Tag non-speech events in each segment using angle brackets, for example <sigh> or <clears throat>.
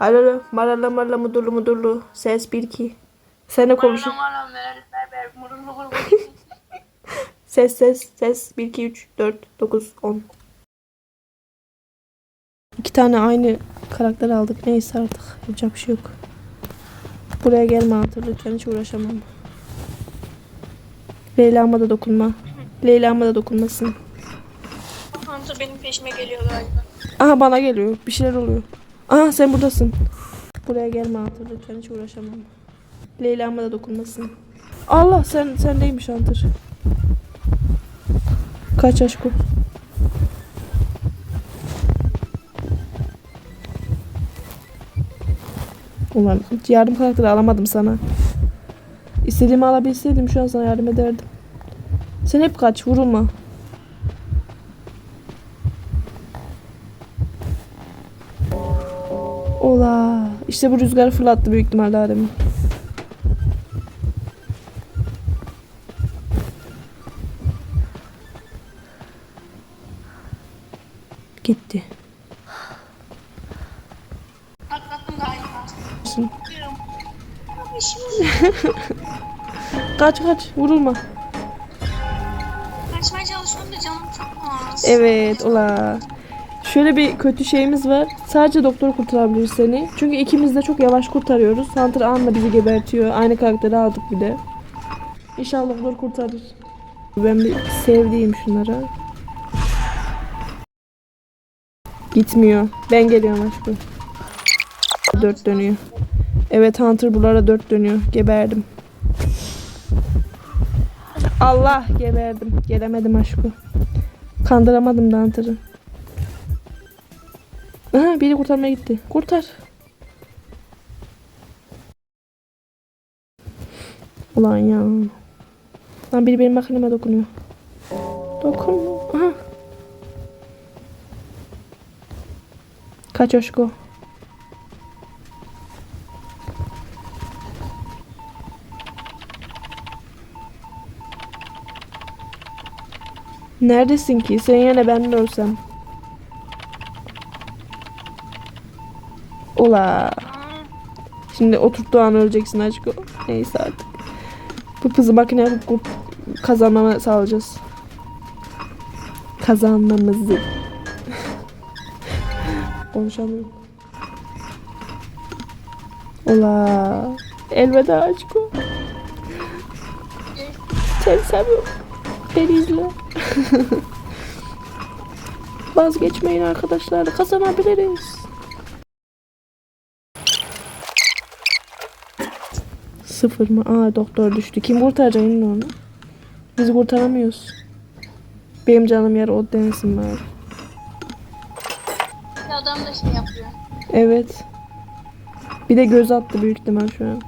Alo, alo. Marala marala mudurlu mudurlu. Ses 1 2. Sen de konuşun. Aman ver ver ver mırıl mırıl Ses ses ses 1 2 3 4 9 10. İki tane aynı karakter aldık. Neyse artık. Yapacak bir şey yok. Buraya gelme artık lütfen hiç uğraşamam. Leyla'ma da dokunma. Leyla'ma da dokunmasın. Hunter benim peşime geliyor galiba. Aha bana geliyor. Bir şeyler oluyor. Aha sen buradasın. Buraya gelme Hunter lütfen hiç uğraşamam. Leyla'ma da dokunmasın. Allah sen sendeymiş Hunter. Kaç aşkım. Ulan hiç yardım karakteri alamadım sana. İstediğimi alabilseydim şu an sana yardım ederdim. Sen hep kaç vurulma. İşte bu rüzgar fırlattı büyük ihtimalle Adem'i. Gitti. Kaç kaç vurulma. kaçmaya çalışıyorum da canım çok az. Evet ola. Şöyle bir kötü şeyimiz var. Sadece doktor kurtarabilir seni. Çünkü ikimiz de çok yavaş kurtarıyoruz. Hunter anla bizi gebertiyor. Aynı karakteri aldık bir de. İnşallah doktor kurtarır. Ben bir sevdiğim şunlara. Gitmiyor. Ben geliyorum aşkım. Dört dönüyor. Evet Hunter buralara dört dönüyor. Geberdim. Allah geberdim. Gelemedim aşkım. Kandıramadım da Hunter'ı. Aha biri kurtarmaya gitti. Kurtar. Ulan ya. Lan biri benim makineme dokunuyor. Dokunma. Aha. Kaç Oşko. Neredesin ki? Sen yine ben de ölsem. Ula. Şimdi oturttuğu an öleceksin aşkım. Neyse artık. Bu kızı makine yapıp kurt kazanmamı sağlayacağız. Kazanmamızı. <laughs> Konuşamıyorum. Ula. Elveda aşkım. Seni seviyorum. Beni izle. <laughs> Vazgeçmeyin arkadaşlar. Kazanabiliriz. Sıfır mı? Aa doktor düştü. Kim kurtaracak yine onu? Biz kurtaramıyoruz. Benim canım yer o densin bari. Adam da şey yapıyor. Evet. Bir de göz attı büyük ihtimal şu an.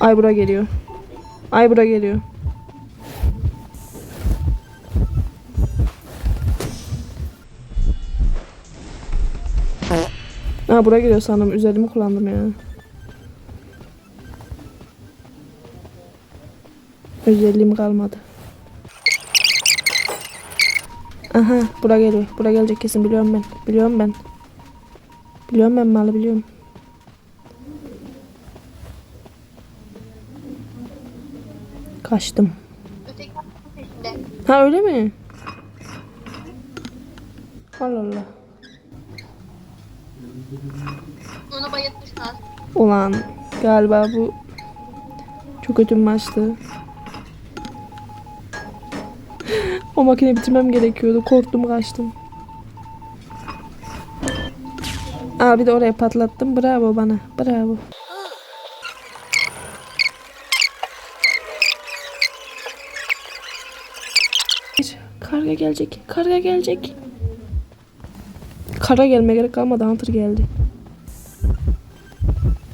Ay bura geliyor. Ay bura geliyor. Aa bura geliyor sandım. Üzerimi kullandım ya. Özelliğim kalmadı. Aha bura geliyor. Bura gelecek kesin biliyorum ben. Biliyorum ben. Biliyorum ben malı biliyorum. Kaçtım. Ha öyle mi? Allah Allah. Onu bayıltmışlar. Ulan galiba bu çok kötü bir maçtı. O makine bitirmem gerekiyordu. Korktum kaçtım. Aa bir de oraya patlattım. Bravo bana. Bravo. Karga gelecek. Karga gelecek. Karga gelmeye gerek kalmadı. Hunter geldi.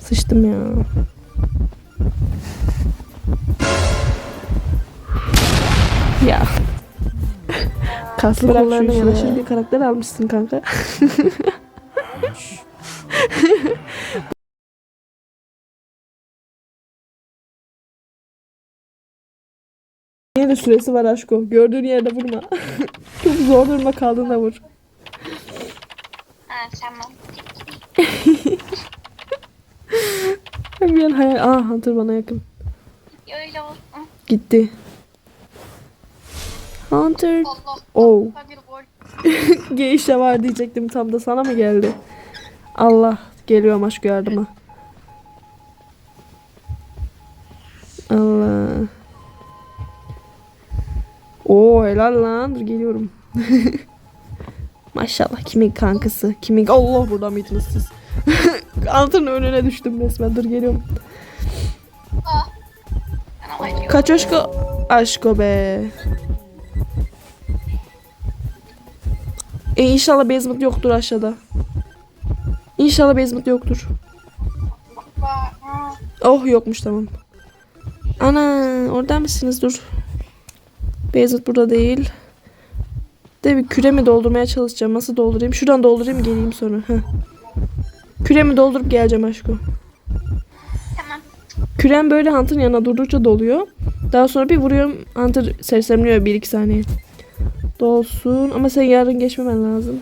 Sıçtım ya. Ya. Kaslı kollarına yanaşır bir karakter almışsın kanka. <laughs> Yine de süresi var aşko. Gördüğün yerde vurma. <laughs> Çok zor duruma kaldığında vur. Ha mi? <laughs> bir an hayal... Aa Hunter bana yakın. Öyle olsun. Gitti. Hunter. Allah. Oh. Gol. <laughs> Geyişe var diyecektim tam da sana mı geldi? Allah geliyorum aşk yardıma. Allah. Oo helal lan dur geliyorum. <laughs> Maşallah kimin kankası kimin Allah burada mıydınız siz? <laughs> Altın önüne düştüm resmen dur geliyorum. Ah. Kaç aşko aşko be. E inşallah basement yoktur aşağıda. İnşallah basement yoktur. Oh yokmuş tamam. Ana orada mısınız dur. Basement burada değil. De bir küremi doldurmaya çalışacağım. Nasıl doldurayım? Şuradan doldurayım geleyim sonra. Heh. Küremi doldurup geleceğim aşkım. Tamam. Kürem böyle Hunter'ın yanına durdukça doluyor. Daha sonra bir vuruyorum Hunter sersemliyor 1-2 saniye. Dolsun ama sen yarın geçmemen lazım.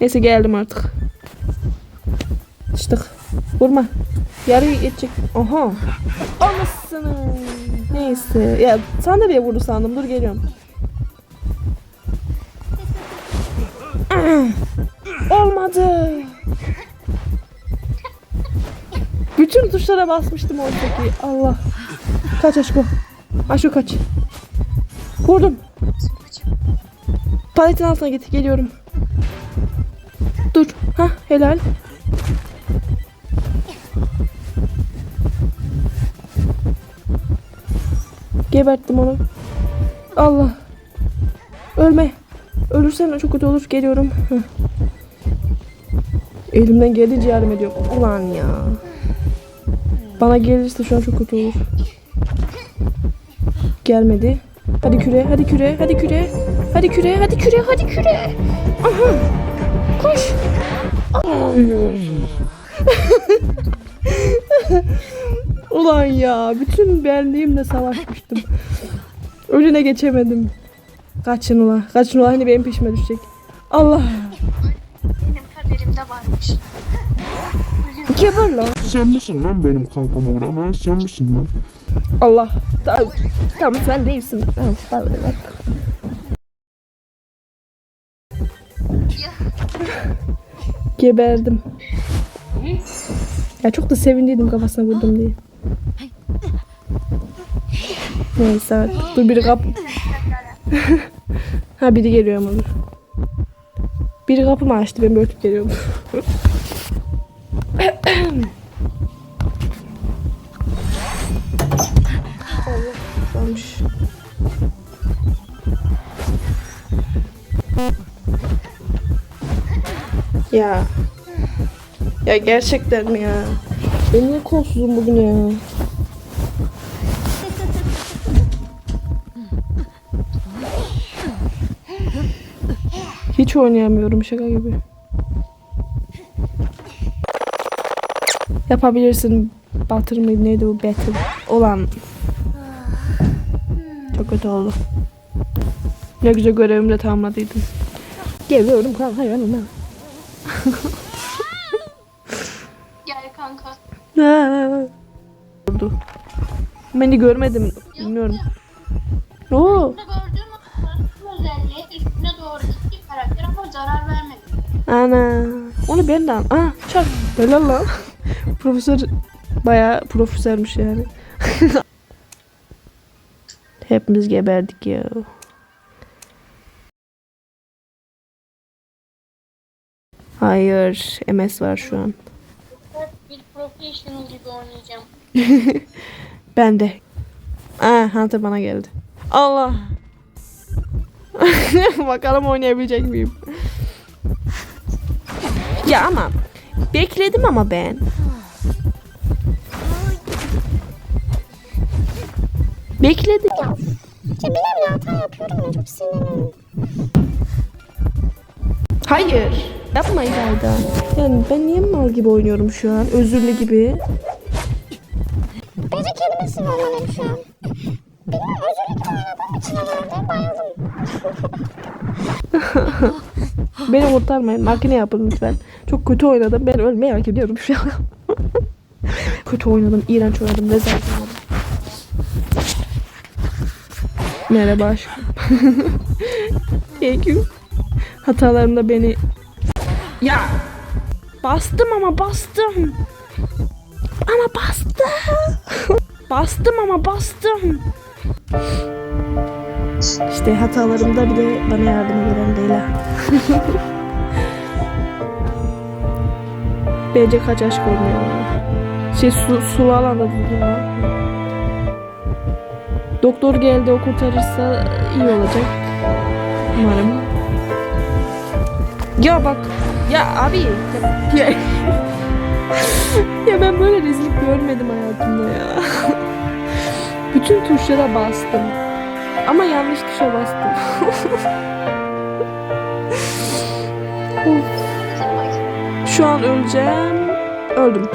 Neyse geldim artık. Sıçtık. Vurma. Yarı geçecek. Aha. Anasını. Neyse. Ya sandalyeye vurdu sandım. Dur geliyorum. <clears throat> Olmadı. Bütün tuşlara basmıştım oradaki. Allah. Kaç aşko. Aşko kaç. Vurdum. Paletin altına git. Geliyorum. Dur. Ha helal. Geberttim onu. Allah. Ölme. Ölürsen çok kötü olur. Geliyorum. Elimden geldiğince yardım ediyorum. Ulan ya. Bana gelirse şu an çok kötü olur. Gelmedi. Hadi küre, hadi küre, hadi küre. Hadi küre, hadi küre, hadi küre. Aha. Koş. <laughs> Ulan ya, bütün benliğimle savaşmıştım. Önüne geçemedim. Kaçın ula, kaçın ula hani benim peşime düşecek. Allah. Benim kaderimde varmış. Geber lan. Sen misin lan benim kankama vuran ha? Sen misin lan? Allah. Tamam, tamam sen değilsin. Tamam, tamam. tamam. Geberdim. Ya çok da sevindiydim kafasına vurdum diye. Neyse. Dur biri kap... <laughs> ha biri geliyor ama dur. Biri kapımı açtı ben örtüp geliyorum. <laughs> Ya. Ya gerçekten mi ya? Ben niye kolsuzum bugün ya? Hiç oynayamıyorum şaka gibi. Yapabilirsin. Batır mıydı neydi bu battle? Olan. Çok kötü oldu. Ne güzel görevimi de tamamladıydım. Geliyorum kanka yanıma. Gel kanka. Vurdu. Beni görmedim. Bilmiyorum. Oo. Gördüğüm özelliği üstüne doğru gitti karakter ama zarar vermedi. Ana. Onu ben de al. Aa çak. Helal lan. <laughs> Profesör bayağı profesörmüş yani. <laughs> Hepimiz geberdik ya. Hayır. MS var şu an. Bir professional gibi oynayacağım. <laughs> Ben de. Aa Hunter bana geldi. Allah. <laughs> Bakalım oynayabilecek miyim? Ya ama bekledim ama ben. Bekledim. Ya bile bile hata yapıyorum ya çok sinirleniyorum. Hayır. Yapma İlayda. Yani ben niye mal gibi oynuyorum şu an? Özürlü gibi. Bence kelimesi olmalıyım şu an. Oynadığım için herhalde bayıldım. <laughs> Beni kurtarmayın. Makine yapın lütfen. Çok kötü oynadım. Ben ölmeyi hak ediyorum şu an. <laughs> kötü oynadım. iğrenç oynadım. Rezalet oynadım. Merhaba aşkım. <laughs> Thank you. Hatalarımda beni... Ya! Bastım ama bastım. Ama bastım. bastım ama bastım. İşte hatalarımda bile bana yardım eden Leyla. <laughs> Bence kaç aşk olmuyor. Şey su, su alanda dedim ya. Doktor geldi o kurtarırsa iyi olacak. Umarım. Ya bak. Ya abi. Ya, ya, ya ben böyle rezillik görmedim hayatımda ya. Bütün tuşlara bastım. Ama yanlış tuşa bastım. Şu an öleceğim. Öldüm.